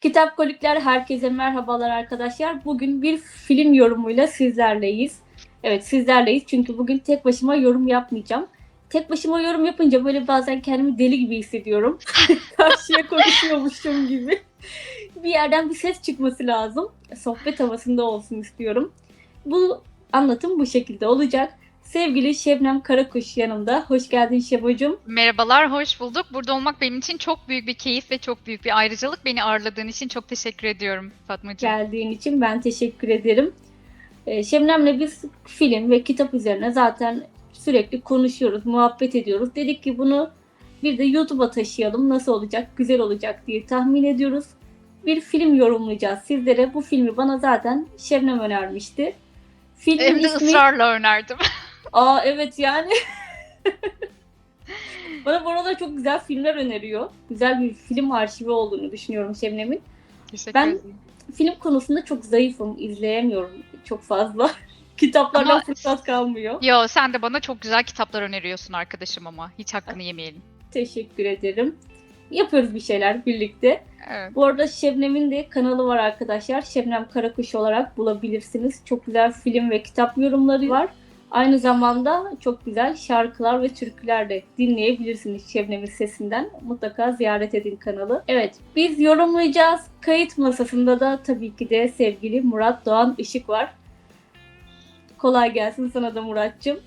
Kitap Kolikler herkese merhabalar arkadaşlar. Bugün bir film yorumuyla sizlerleyiz. Evet sizlerleyiz çünkü bugün tek başıma yorum yapmayacağım. Tek başıma yorum yapınca böyle bazen kendimi deli gibi hissediyorum. Karşıya konuşuyormuşum gibi. Bir yerden bir ses çıkması lazım. Sohbet havasında olsun istiyorum. Bu anlatım bu şekilde olacak. Sevgili Şebnem Karakuş yanımda. Hoş geldin Şebocuğum. Merhabalar, hoş bulduk. Burada olmak benim için çok büyük bir keyif ve çok büyük bir ayrıcalık. Beni ağırladığın için çok teşekkür ediyorum Fatmacığım. geldiğin için ben teşekkür ederim. Ee, Şebnem'le biz film ve kitap üzerine zaten sürekli konuşuyoruz, muhabbet ediyoruz. Dedik ki bunu bir de YouTube'a taşıyalım. Nasıl olacak, güzel olacak diye tahmin ediyoruz. Bir film yorumlayacağız sizlere. Bu filmi bana zaten Şebnem önermişti. Filmin Hem de ismi... ısrarla önerdim. Aa evet yani. bana bu aralar çok güzel filmler öneriyor. Güzel bir film arşivi olduğunu düşünüyorum Şebnem'in. Teşekkür Ben- ederim. film konusunda çok zayıfım. izleyemiyorum çok fazla. Kitaplardan Ama- fırsat kalmıyor. Yo, sen de bana çok güzel kitaplar öneriyorsun arkadaşım ama. Hiç hakkını yemeyelim. Teşekkür ederim. Yapıyoruz bir şeyler birlikte. Evet. Bu arada Şebnem'in de kanalı var arkadaşlar. Şebnem Karakuş olarak bulabilirsiniz. Çok güzel film ve kitap yorumları var. Aynı zamanda çok güzel şarkılar ve türküler de dinleyebilirsiniz Şebnem'in sesinden. Mutlaka ziyaret edin kanalı. Evet, biz yorumlayacağız. Kayıt masasında da tabii ki de sevgili Murat Doğan Işık var. Kolay gelsin sana da Murat'cığım.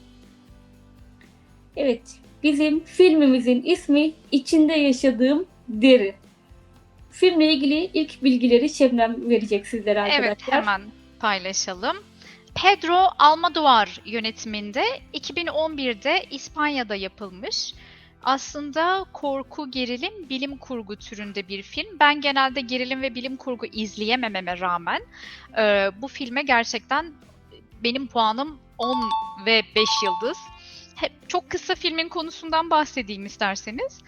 Evet, bizim filmimizin ismi İçinde Yaşadığım Deri. Filmle ilgili ilk bilgileri Şebnem verecek sizlere arkadaşlar. Evet, hemen paylaşalım. Pedro Almodovar yönetiminde 2011'de İspanya'da yapılmış. Aslında korku, gerilim, bilim kurgu türünde bir film. Ben genelde gerilim ve bilim kurgu izleyemememe rağmen e, bu filme gerçekten benim puanım 10 ve 5 yıldız. Hep çok kısa filmin konusundan bahsedeyim isterseniz.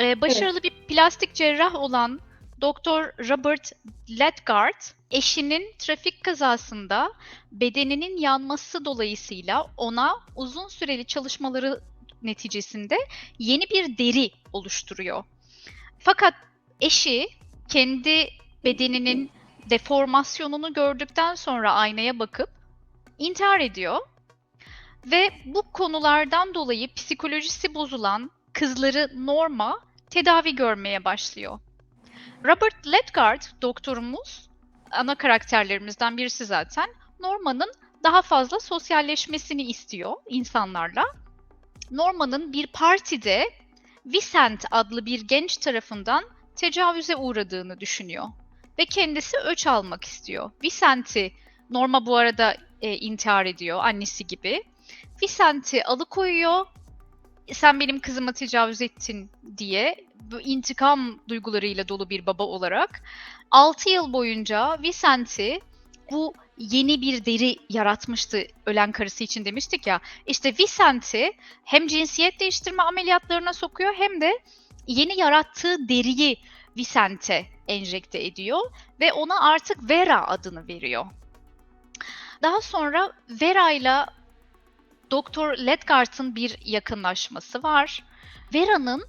E, başarılı bir plastik cerrah olan Doktor Robert Ledgard eşinin trafik kazasında bedeninin yanması dolayısıyla ona uzun süreli çalışmaları neticesinde yeni bir deri oluşturuyor. Fakat eşi kendi bedeninin deformasyonunu gördükten sonra aynaya bakıp intihar ediyor ve bu konulardan dolayı psikolojisi bozulan kızları Norma tedavi görmeye başlıyor. Robert Ledgard doktorumuz ana karakterlerimizden birisi zaten. Norma'nın daha fazla sosyalleşmesini istiyor insanlarla. Norma'nın bir partide Vincent adlı bir genç tarafından tecavüze uğradığını düşünüyor ve kendisi öç almak istiyor. Vincent'i Norma bu arada e, intihar ediyor annesi gibi. Vincent'i alıkoyuyor. Sen benim kızıma tecavüz ettin diye bu intikam duygularıyla dolu bir baba olarak 6 yıl boyunca Vicent'i bu yeni bir deri yaratmıştı ölen karısı için demiştik ya. İşte Vicent'i hem cinsiyet değiştirme ameliyatlarına sokuyor hem de yeni yarattığı deriyi Vicent'e enjekte ediyor ve ona artık Vera adını veriyor. Daha sonra Vera ile Doktor Ledgard'ın bir yakınlaşması var. Vera'nın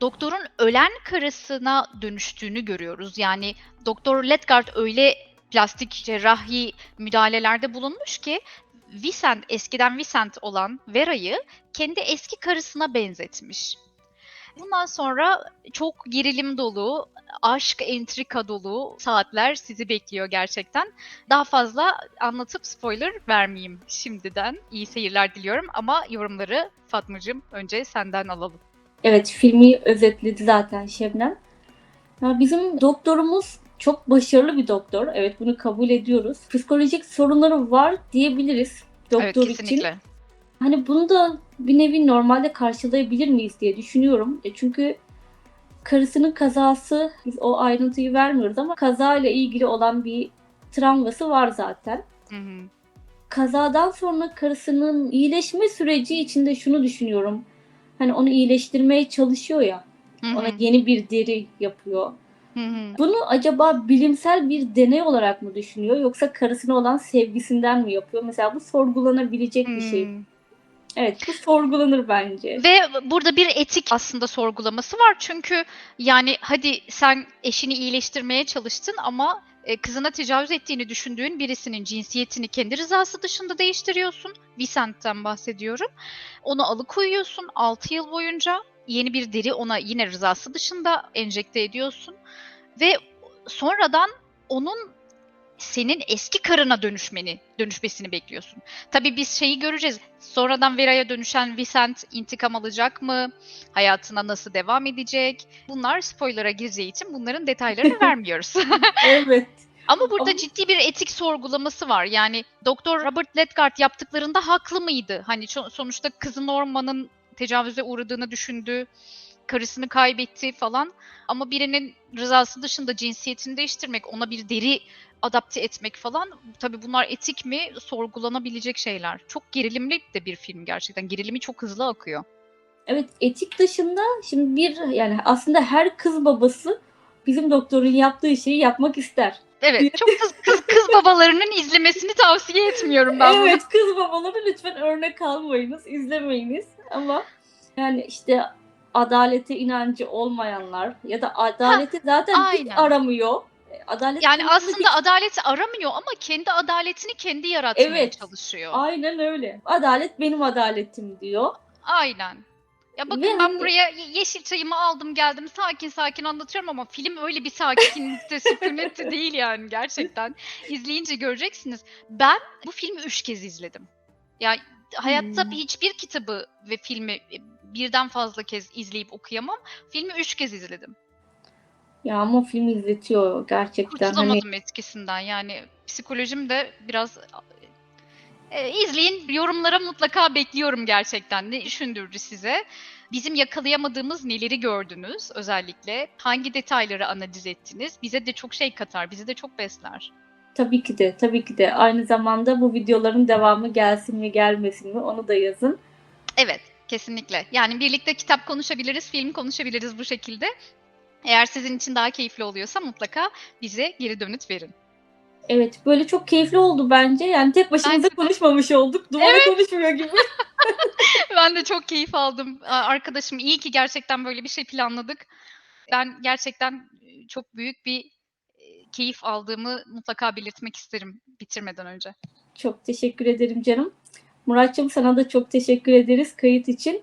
doktorun ölen karısına dönüştüğünü görüyoruz. Yani Doktor Ledgard öyle plastik cerrahi müdahalelerde bulunmuş ki Vincent, eskiden Vincent olan Vera'yı kendi eski karısına benzetmiş. Bundan sonra çok gerilim dolu, aşk, entrika dolu saatler sizi bekliyor gerçekten. Daha fazla anlatıp spoiler vermeyeyim şimdiden. İyi seyirler diliyorum ama yorumları Fatmacığım önce senden alalım. Evet, filmi özetledi zaten Şebnem. Ya bizim doktorumuz çok başarılı bir doktor. Evet, bunu kabul ediyoruz. Psikolojik sorunları var diyebiliriz doktor evet için. kesinlikle. Hani bunu da bir nevi normalde karşılayabilir miyiz diye düşünüyorum. E çünkü karısının kazası, biz o ayrıntıyı vermiyoruz ama kazayla ilgili olan bir travması var zaten. Hı hı. Kazadan sonra karısının iyileşme süreci içinde şunu düşünüyorum. Hani onu iyileştirmeye çalışıyor ya. Hı hı. Ona yeni bir deri yapıyor. Hı hı. Bunu acaba bilimsel bir deney olarak mı düşünüyor yoksa karısına olan sevgisinden mi yapıyor? Mesela bu sorgulanabilecek bir şey. Evet bu sorgulanır bence. Ve burada bir etik aslında sorgulaması var. Çünkü yani hadi sen eşini iyileştirmeye çalıştın ama e, kızına tecavüz ettiğini düşündüğün birisinin cinsiyetini kendi rızası dışında değiştiriyorsun. Vicent'ten bahsediyorum. Onu alıkoyuyorsun 6 yıl boyunca. Yeni bir deri ona yine rızası dışında enjekte ediyorsun. Ve sonradan onun senin eski karına dönüşmeni, dönüşmesini bekliyorsun. Tabii biz şeyi göreceğiz. Sonradan Vera'ya dönüşen Vicent intikam alacak mı? Hayatına nasıl devam edecek? Bunlar spoiler'a gireceği için bunların detaylarını vermiyoruz. evet. Ama burada Ama- ciddi bir etik sorgulaması var. Yani Doktor Robert Ledgard yaptıklarında haklı mıydı? Hani sonuçta kızı Norman'ın tecavüze uğradığını düşündü. Karısını kaybetti falan. Ama birinin rızası dışında cinsiyetini değiştirmek, ona bir deri adapte etmek falan tabii bunlar etik mi sorgulanabilecek şeyler. Çok gerilimli de bir film gerçekten. Gerilimi çok hızlı akıyor. Evet etik dışında şimdi bir yani aslında her kız babası bizim doktorun yaptığı şeyi yapmak ister. Evet, çok kız, kız, kız babalarının izlemesini tavsiye etmiyorum ben bunu. evet kız babaları lütfen örnek almayınız, izlemeyiniz. Ama yani işte adalete inancı olmayanlar ya da adaleti zaten hiç aynen. aramıyor. E, Adalet Yani aslında hiç- adaleti aramıyor ama kendi adaletini kendi yaratmaya Evet. çalışıyor. aynen öyle. Adalet benim adaletim diyor. Aynen. Ya bakın Ve ben hani- buraya ye- yeşil çayımı aldım geldim sakin sakin anlatıyorum ama film öyle bir sakinlikte sükunette değil yani gerçekten. İzleyince göreceksiniz. Ben bu filmi üç kez izledim. Ya hayatta Hmm. hiçbir kitabı ve filmi birden fazla kez izleyip okuyamam. Filmi üç kez izledim. Ya ama film izletiyor gerçekten. Hani Kurtulamadım etkisinden yani psikolojim de biraz e, izleyin yorumlara mutlaka bekliyorum gerçekten ne düşündürdü size bizim yakalayamadığımız neleri gördünüz özellikle hangi detayları analiz ettiniz bize de çok şey katar bizi de çok besler. tabii ki de, tabii ki de. Aynı zamanda bu videoların devamı gelsin mi gelmesin mi onu da yazın. Evet kesinlikle yani birlikte kitap konuşabiliriz film konuşabiliriz bu şekilde. Eğer sizin için daha keyifli oluyorsa mutlaka bize geri dönüt verin. Evet, böyle çok keyifli oldu bence. Yani tek başımıza Bence konuşmamış olduk. Duvara konuşmuyor gibi. ben de çok keyif aldım. Arkadaşım iyi ki gerçekten böyle bir şey planladık. Ben gerçekten e, çok büyük bir e, keyif aldığımı mutlaka belirtmek isterim bitirmeden önce. Çok teşekkür ederim canım. Muratçım sana da çok teşekkür ederiz kayıt için.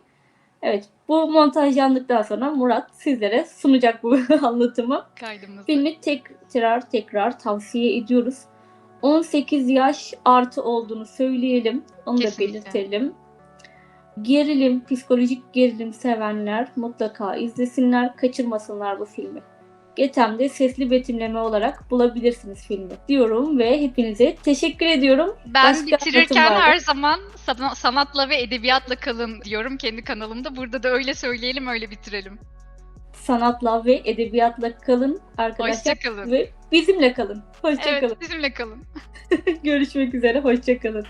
Evet, bu montajlandıktan sonra Murat sizlere sunacak bu anlatımı. Kaydımızı. Filmi tekrar tekrar tavsiye ediyoruz. 18 yaş artı olduğunu söyleyelim. Onu Kesinlikle. da belirtelim. Gerilim, psikolojik gerilim sevenler mutlaka izlesinler, kaçırmasınlar bu filmi. Getem'de sesli betimleme olarak bulabilirsiniz filmi diyorum ve hepinize teşekkür ediyorum. Ben Başka bitirirken her zaman sana- sanatla ve edebiyatla kalın diyorum kendi kanalımda. Burada da öyle söyleyelim, öyle bitirelim. Sanatla ve edebiyatla kalın arkadaşlar Hoşçakalın. ve bizimle kalın. Hoşçakalın. Evet, bizimle kalın. Görüşmek üzere. Hoşçakalın.